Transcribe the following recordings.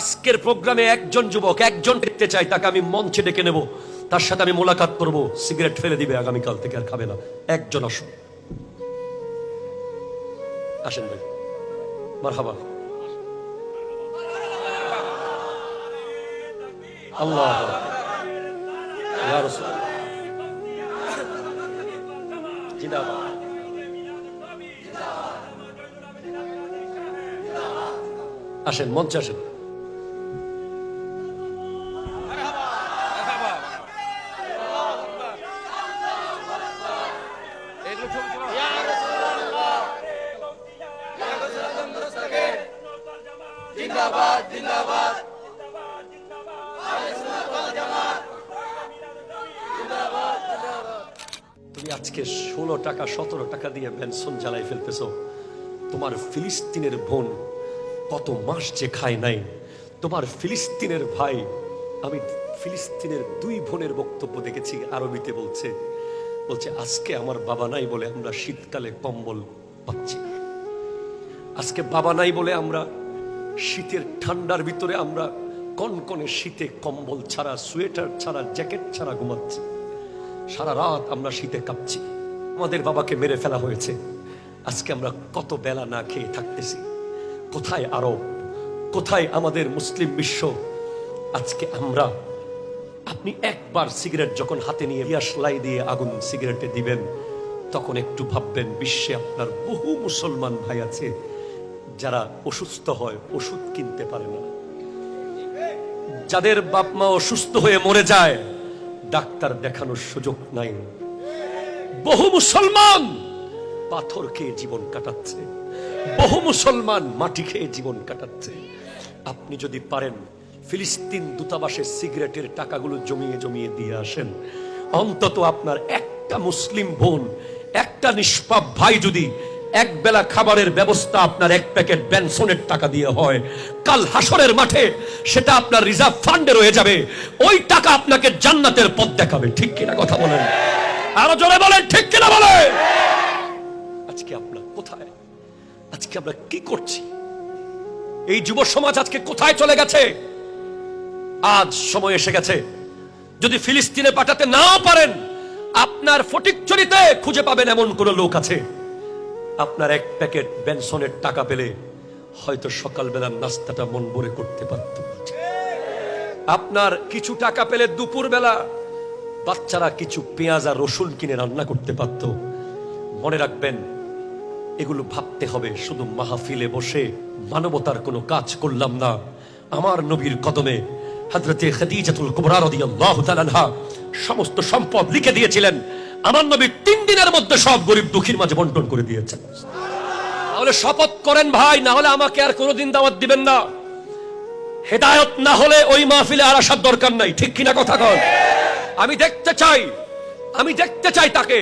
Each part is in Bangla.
আজকের প্রোগ্রামে একজন যুবক একজন দেখতে চাই তাকে আমি মঞ্চে ডেকে নেব। তার সাথে আমি মোলাকাত করব। সিগারেট ফেলে দিবে আগামীকাল থেকে আর খাবে না। একজন আসুন। আসেন ভাই। মারহাবা। আল্লাহ। আসেন, মঞ্চে আসেন। তুমি আজকে ষোলো টাকা, সতেরো টাকা দিয়ে বেনসন জ্বালাই ফেলতেছ। তোমার ফিলিস্তিনের বোন কত মাস যে খায় নাই, তোমার ফিলিস্তিনের ভাই, আমি ফিলিস্তিনের দুই বোনের বক্তব্য দেখেছি, আরবিতে বলছে বলছে, আজকে আমার বাবা নাই বলে আমরা শীতকালে কম্বল পাচ্ছি। আজকে বাবা নাই বলে আমরা শীতের ঠান্ডার ভিতরে আমরা কনকনে শীতে কম্বল ছাড়া, সোয়েটার ছাড়া, জ্যাকেট ছাড়া ঘুমাচ্ছি। সারা রাত আমরা শীতে কাঁপছি। আমাদের বাবাকে মেরে ফেলা হয়েছে। আজকে আমরা কত বেলা না খেয়ে থাকতেছি। কোথায় আরব? কোথায় আমাদের মুসলিম বিশ্ব? আজকে আমরা আপনি একবার সিগারেট যখন হাতে নিয়ে লাই দিয়ে আগুন সিগারেটে দিবেন, তখন একটু ভাববেন, বিশ্বে আপনার বহু মুসলমান ভাই আছে যারা অসুস্থ হয়, ওষুধ কিনতে পারে না। যাদের বাপ মা অসুস্থ হয়ে মরে যায়, ডাক্তার দেখানোর সুযোগ নাই। বহু মুসলমান পাথর খেয়ে জীবন কাটাচ্ছে। বহু মুসলমান মাটি খেয়ে জীবন কাটাচ্ছে। আপনি যদি পারেন ফিলিস্তিন দূতাবাসে সিগারেটের টাকাগুলো জমিয়ে জমিয়ে দিয়ে আসেন। অন্তত আপনার একটা মুসলিম বোন, একটা নিষ্পাপ ভাই যদি এক বেলা খাবারের ব্যবস্থা আপনার এক প্যাকেট বেনসনের টাকা দিয়ে হয়, কাল হাসরের মাঠে সেটা আপনার রিজার্ভ ফান্ডে রয়ে যাবে, ওই টাকা আপনাকে জান্নাতের পথ দেখাবে। ঠিক কিনা কথা বলেন? আরও জোরে বলেন, ঠিক কিনা বলেন? আজকে আপনার কোথায়? আজকে আমরা কি করছি? এই যুব সমাজ আজকে কোথায় চলে গেছে? আজ সময় এসে গেছে। যদি ফিলিস্তিনে পাঠাতে নাও পারেন, আপনার ফটিকচুরিতে খুঁজে পাবেন এমন কোন লোক আছে। আপনার এক প্যাকেট বেনসনের টাকা পেলে হয়তো সকালবেলার নাস্তাটা মন ভরে করতে পারত। আপনার কিছু টাকা পেলে দুপুর বেলা বাচ্চারা কিছু পেঁয়াজ আর রসুন কিনে রান্না করতে পারত। মনে রাখবেন, এগুলো ভাবতে হবে, শুধু মাহফিলে বসে মানবতার কোনো কাজ করলাম না। আমার নবীর কদমে হযরতে খাদিজাতুল কুবরা রাদিয়াল্লাহু তাআলা আনহা সমস্ত সম্পদ লিখে দিয়েছিলেন। আমার নবী তিন দিনের মধ্যে সব গরিব দুঃখীর মাঝে বন্টন করে দিয়েছেন। তাহলে শপথ করেন ভাই, না হলে আমাকে আর কোনোদিন দাওয়াত দিবেন না। হেদায়ত না হলে ওই মাহফিলে আর আসার দরকার নাই, ঠিক কিনা কথা কন? আমি দেখতে চাই, আমি দেখতে চাই তাকে।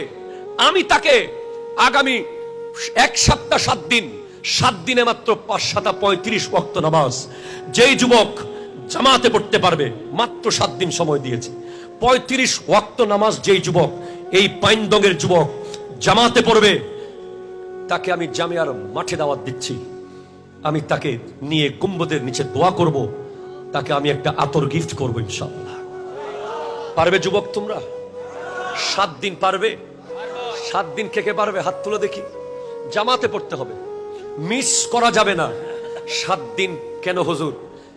আমি তাকে আগামী এক সপ্তাহ সাত দিন, সাত দিনে মাত্র পাঁচ সাতা পঁয়ত্রিশ ওয়াক্ত নামাজ। যেই যুবক জামাতে পড়তে পারবে। মাত্র সাত দিন সময় দিয়েছে। পঁয়ত্রিশ ওয়াক্ত নামাজ যেই যুবক, এই পাইনদঙ্গের যুবক জামাতে পড়বে, তাকে আমি জামিয়ার মাঠে দাওয়াত দিচ্ছি। আমি তাকে নিয়ে কুম্ভদের নিচে দোয়া করব। তাকে আমি একটা আতর গিফট করব ইনশাল্লাহ পারবে যুবক তোমরা? সাত দিন পারবে? সাত দিন কে কে পারবে? হাত তুলে দেখি। জামাতে পড়তে হবে। মিস করা যাবে না। সাত দিন কেন হুজুর?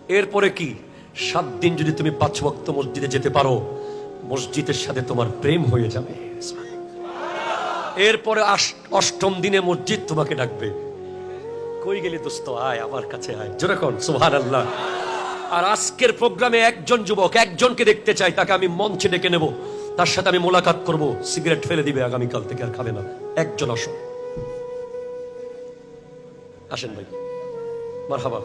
এরপরে কি? সাত দিন যদি তুমি পাঁচ ভক্ত মসজিদে যেতে পারো, মসজিদের সাথে তোমার প্রেম হয়ে যাবে। এরপরে অষ্টম দিনে মসজিদ তোমাকে ডাকবে। কই গেলি দোস্ত? আয়, আমার কাছে আয়। যেরকম সুহার আল্লাহ আর আজকের প্রোগ্রামে একজন যুবক একজনকে দেখতে চাই, তাকে আমি মঞ্চে ডেকে নেব। তার সাথে আমি মোলাকাত করব। সিগারেট ফেলে দিবে আগামীকাল থেকে আর খাবে না। একজন আসো আসেন ভাই। মারহাবা।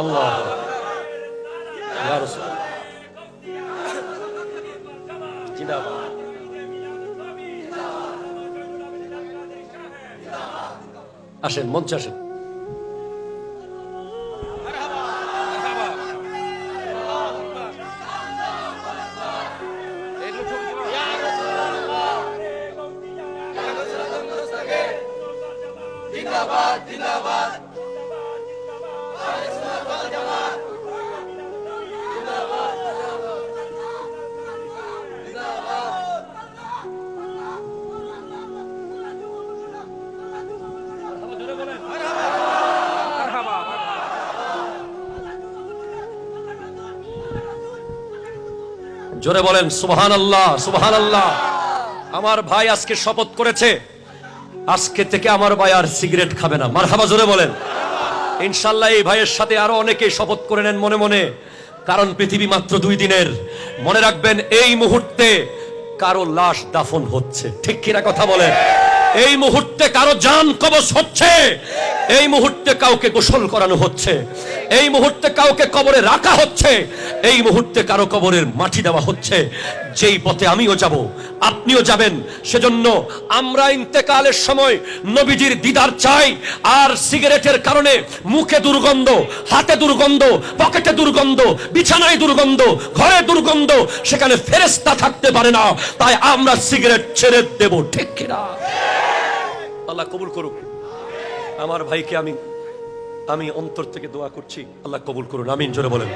আল্লাহ। জিন্দাবাদ। আসেন মঞ্চে আসেন। জিন্দাবাদ জিন্দাবাদ। জোরে বলেন সুবহান আল্লাহ সুবহান আল্লাহ আমার ভাই আজকে শপথ করেছে, আজকে থেকে আমার ভাই আর সিগারেট খাবে না। মারহাবা জোরে বলেন। ইনশাল্লাহ এই ভাইয়ের সাথে আরও অনেকেই শপথ করে নেন মনে মনে, কারণ পৃথিবী মাত্র দুই দিনের। মনে রাখবেন, এই মুহূর্তে কারও লাশ দাফন হচ্ছে। ঠিক কিনা কথা বলেন? এই মুহূর্তে কারও জান কবজ হচ্ছে। এই মুহূর্তে কাউকে গোসল করানো হচ্ছে, এই মুহূর্তে কাউকে কবরে রাখা হচ্ছে, এই মুহূর্তে কারও কবরের মাটি দেওয়া হচ্ছে। যেই পথে আমিও যাব, আপনিও যাবেন। সেজন্য আমরা ইন্তেকালের সময় নবীজির দিদার চাই, আর সিগারেটের কারণে মুখে দুর্গন্ধ, হাতে দুর্গন্ধ, পকেটে দুর্গন্ধ, বিছানায় দুর্গন্ধ, ঘরে দুর্গন্ধ, সেখানে ফেরেস্তা থাকতে পারে না। তাই আমরা সিগারেট ছেড়ে দেব, ঠিক কিনা? আল্লাহ কবুল করুক। আমার ভাইকে আমি আমি অন্তর থেকে দোয়া করছি। আল্লাহ কবুল করুন আমিন জোরে বলেন।